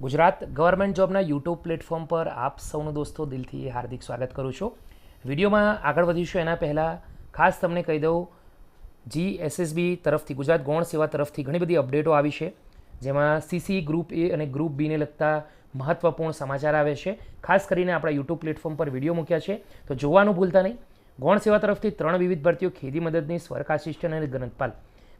Gujarat government જોબના YouTube platform પર આપ સૌનું દોસ્તો દિલથી હાર્દિક સ્વાગત કરું છું. વિડીયોમાં આગળ વધીશું. એના પહેલાં ખાસ તમને કહી દઉં જી એસએસબી તરફથી, ગુજરાત ગૌણ સેવા તરફથી ઘણી બધી અપડેટો આવી છે, જેમાં સીસી ગ્રુપ એ અને ગ્રુપ બીને લગતા મહત્વપૂર્ણ સમાચાર આવે છે. ખાસ કરીને આપણા યુટ્યુબ પ્લેટફોર્મ પર વીડિયો મૂક્યા છે. તો જોવાનું ભૂલતા નહીં. ગૌણ સેવા તરફથી ત્રણ વિવિધ ભરતીઓ, ખેતી મદદની સ્વર્ક આસિસ્ટન્ટ અને ગ્રંથપાલ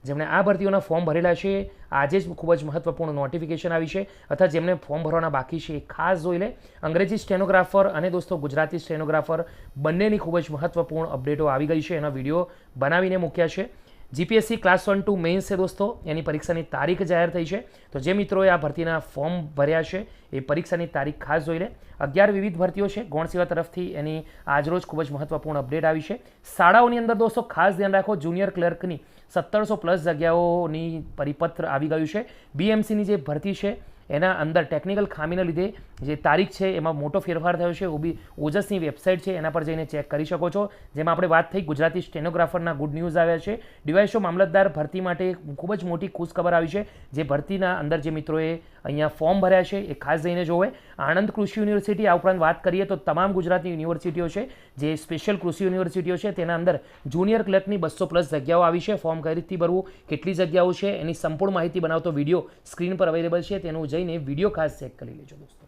જેમણે આ ભરતીઓના ફોર્મ ભરેલા છે. આજે જ ખૂબ જ મહત્વપૂર્ણ નોટિફિકેશન આવી છે. અથવા જેમને ફોર્મ ભરવાના બાકી છે એ ખાસ જોઈ લે. અંગ્રેજી સ્ટેનોગ્રાફર અને દોસ્તો ગુજરાતી સ્ટેનોગ્રાફર બંનેની ખૂબ જ મહત્વપૂર્ણ અપડેટો આવી ગઈ છે. એના વીડિયો બનાવીને મૂક્યા છે. GPSC class one two mains છે દોસ્તો, એની પરીક્ષાની તારીખ જાહેર થઈ છે. તો જે મિત્રોએ આ ભરતીના ફોર્મ ભર્યા છે, એ પરીક્ષાની તારીખ ખાસ જોઈ લે. અગિયાર વિવિધ ભરતીઓ છે ગૌણ સેવા તરફથી એની આજરોજ ખૂબ જ મહત્વપૂર્ણ અપડેટ આવી છે. શાળાઓની અંદર દોસ્તો, ખાસ ધ્યાન રાખો જુનિયર ક્લર્કની સત્તરસો પ્લસ જગ્યાઓની પરિપત્ર આવી ગયું છે. બીએમસીની જે ભરતી છે એના અંદર ટેકનિકલ ખામીના લીધે જે તારીખ છે, એમાં મોટો ફેરફાર થયો છે. ઓબી ઓજસની વેબસાઇટ છે, એના પર જઈને ચેક કરી શકો છો. જેમાં આપણે વાત થઈ ગુજરાતી સ્ટેનોગ્રાફરના ગુડ ન્યૂઝ આવ્યા છે. ડીવાયસો મામલતદાર ભરતી માટે ખૂબ જ મોટી ખુશખબર આવી છે. જે ભરતીના અંદર જે મિત્રોએ અહીંયા ફોર્મ ભર્યા છે, એ ખાસ જઈને જોવે. આણંદ કૃષિ યુનિવર્સિટી આ ઉપરાંત વાત કરીએ તો તમામ ગુજરાતની યુનિવર્સિટીઓ છે, જે સ્પેશિયલ કૃષિ યુનિવર્સિટીઓ છે, તેના અંદર જુનિયર ક્લર્કની બસો પ્લસ જગ્યાઓ આવી છે. ફોર્મ કઈ રીતથી ભરવું, કેટલી જગ્યાઓ છે, એની સંપૂર્ણ માહિતી બનાવતો વીડિયો સ્ક્રીન પર અવેલેબલ છે. તેનું જઈને વીડિયો ખાસ ચેક કરી લેજો દોસ્તો.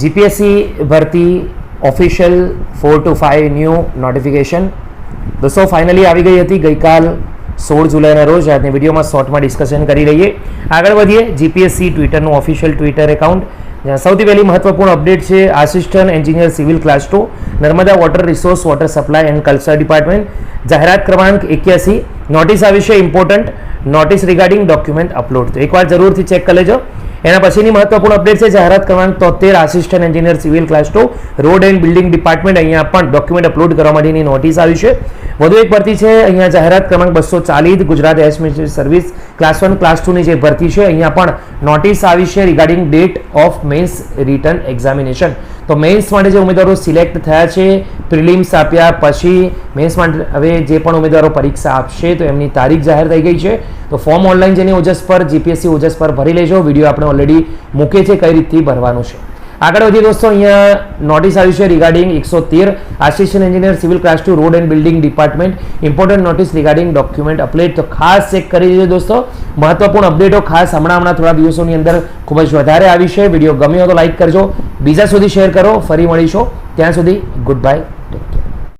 જીપીએસસી ભરતી official four two five new notification દોસ્તો ફાઇનલી આવી ગઈ હતી. ગઈકાલ સોળ જુલાઈના રોજ આજની વિડીયોમાં શોર્ટમાં ડિસ્કશન કરી લઈએ આગળ વધીએ જીપીએસસી ટ્વિટરનું ઓફિશિયલ ટ્વિટર એકાઉન્ટ જ્યાં સૌથી પહેલી મહત્વપૂર્ણ અપડેટ છે assistant engineer civil class two Narmada water resource water supply and culture department જાહેરાત ક્રમાંક એક્યાસી. નોટિસ આવી છે important notice regarding document upload તો એકવાર જરૂરથી ચેક કરી લેજો. એના પછીની મહત્વપૂર્ણ અપડેટ છે, જાહેરાત ક્રમાંક તોતેર assistant engineer civil class two road and building department અહીંયા પણ ડોક્યુમેન્ટ અપલોડ કરવા માટેની નોટિસ આવી છે. વધુ એક ભરતી છે, અહીંયા જાહેરાત ક્રમાંક બસો ચાલીસ, ગુજરાત એસમિસ્ટ્રી સર્વિસ ક્લાસ વન ક્લાસ ટુની જે ભરતી છે, અહીંયા પણ નોટિસ આવી છે regarding date of mains written examination તો મેન્સ માટે જે ઉમેદવારો સિલેક્ટ થયા છે પ્રિલિમ્સ આપ્યા પછી મેન્સ માટે હવે જે પણ ઉમેદવારો પરીક્ષા આપશે તો એમની તારીખ જાહેર થઈ ગઈ છે. તો ફોર્મ ઓનલાઈન જેની ઓજસ પર, જીપીએસસી ઓજસ પર ભરી લેજો. વીડિયો આપણે ઓલરેડી મૂકે છે કઈ રીતથી ભરવાનું છે. આગળ વધીએ દોસ્તો, અહીંયા નોટિસ આવી છે રિગાર્ડિંગ એકસો તેર. Assistant engineer civil class two road and building department important notice regarding document update તો ખાસ ચેક કરી લેજો દોસ્તો. મહત્વપૂર્ણ અપડેટો ખાસ હમણાં હમણાં થોડા દિવસોની અંદર ખૂબ જ વધારે આવી છે. વીડિયો ગમ્યો તો લાઇક કરજો. બીજા સુધી શેર કરો. ફરી મળીશું. ત્યાં સુધી ગુડ બાય